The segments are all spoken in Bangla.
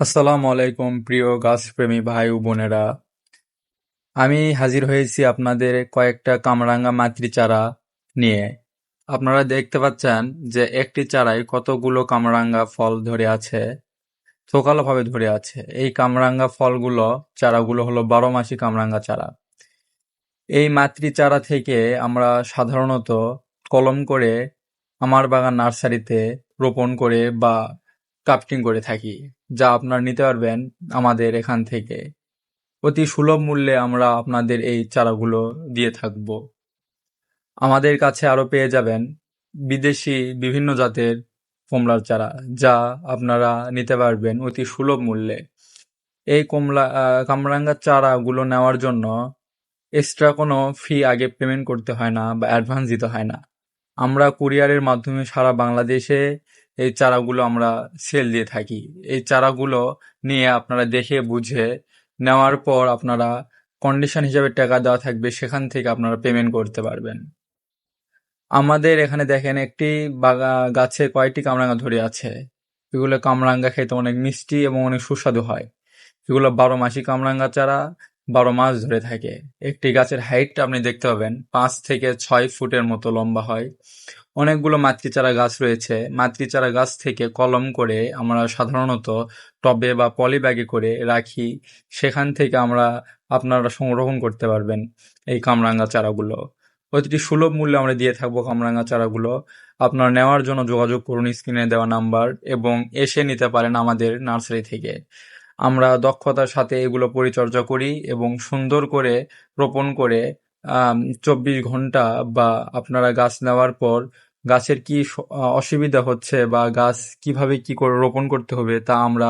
আসসালামু আলাইকুম, প্রিয় গাছপ্রেমী ভাই ও বোনেরা। আমি হাজির হয়েছি আপনাদের কয়েকটা কামরাঙ্গা মাতৃ চারা নিয়ে। আপনারা দেখতে পাচ্ছেন যে একটি চারায় কতগুলো কামরাঙ্গা ফল ধরে আছে থোকালোভাবে ধরে আছে। এই কামরাঙ্গা ফলগুলো, চারাগুলো হলো বারো মাসি কামরাঙ্গা চারা। এই মাতৃ চারা থেকে আমরা সাধারণত কলম করে আমার বাগান নার্সারিতে রোপণ করে বা কাপটিং করে থাকি, যা আপনারা নিতে পারবেন আমাদের এখান থেকে। অতি সুলভ মূল্যে আমরা আপনাদের এই চারাগুলো দিয়ে থাকব। আমাদের কাছে আরও পেয়ে যাবেন বিদেশি বিভিন্ন জাতের কমলার চারা, যা আপনারা নিতে পারবেন অতি সুলভ মূল্যে। এই কমলা কামরাঙ্গার চারাগুলো নেওয়ার জন্য এক্সট্রা কোনো ফি আগে পেমেন্ট করতে হয় না বা অ্যাডভান্স দিতে হয় না। আমরা কুরিয়ারের মাধ্যমে সারা বাংলাদেশে এই চারাগুলো আমরা সেল দিয়ে থাকি। এই চারাগুলো নিয়ে আপনারা দেখে বুঝে নেওয়ার পর আপনারা কন্ডিশন হিসাবে টাকা দেওয়া থাকবে, সেখান থেকে আপনারা পেমেন্ট করতে পারবেন। আমাদের এখানে দেখেন একটি বাগা, গাছে কয়েকটি কামরাঙ্গা ধরে আছে। এগুলো কামরাঙ্গা খেতে অনেক মিষ্টি এবং অনেক সুস্বাদু হয়। এগুলো বারো মাসি কামরাঙ্গা চারা বারো মাস ধরে থাকে। একটি গাছের হাইটটা আপনি দেখতে পাবেন, পাঁচ থেকে ছয় ফুটের মতো লম্বা হয়। অনেকগুলো মাতৃচারা গাছ রয়েছে। মাতৃচারা গাছ থেকে কলম করে আমরা সাধারণত টবে বা পলি ব্যাগে করে রাখি। সেখান থেকে আমরা আপনারা সংরক্ষণ করতে পারবেন এই কামরাঙ্গা চারাগুলো। প্রতিটি সুলভ মূল্যে আমরা দিয়ে থাকব কামরাঙ্গা চারাগুলো। আপনারা নেওয়ার জন্য যোগাযোগ করুন স্ক্রিনে দেওয়া নাম্বার এবং এসে নিতে পারেন আমাদের নার্সারি থেকে। আমরা দক্ষতার সাথে এগুলো পরিচর্যা করি এবং সুন্দর করে রোপণ করে চব্বিশ ঘণ্টা বা আপনারা গাছ নেওয়ার পর গাছের কি অসুবিধা হচ্ছে বা গাছ কীভাবে কি করে রোপণ করতে হবে তা আমরা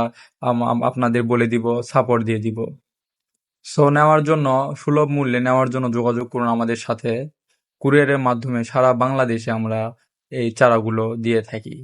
আপনাদের বলে দিব সাপোর্ট দিয়ে দিব। সো নেওয়ার জন্য, সুলভ মূল্যে নেওয়ার জন্য যোগাযোগ করুন আমাদের সাথে। কুরিয়ারের মাধ্যমে সারা বাংলাদেশে আমরা এই চারাগুলো দিয়ে থাকি।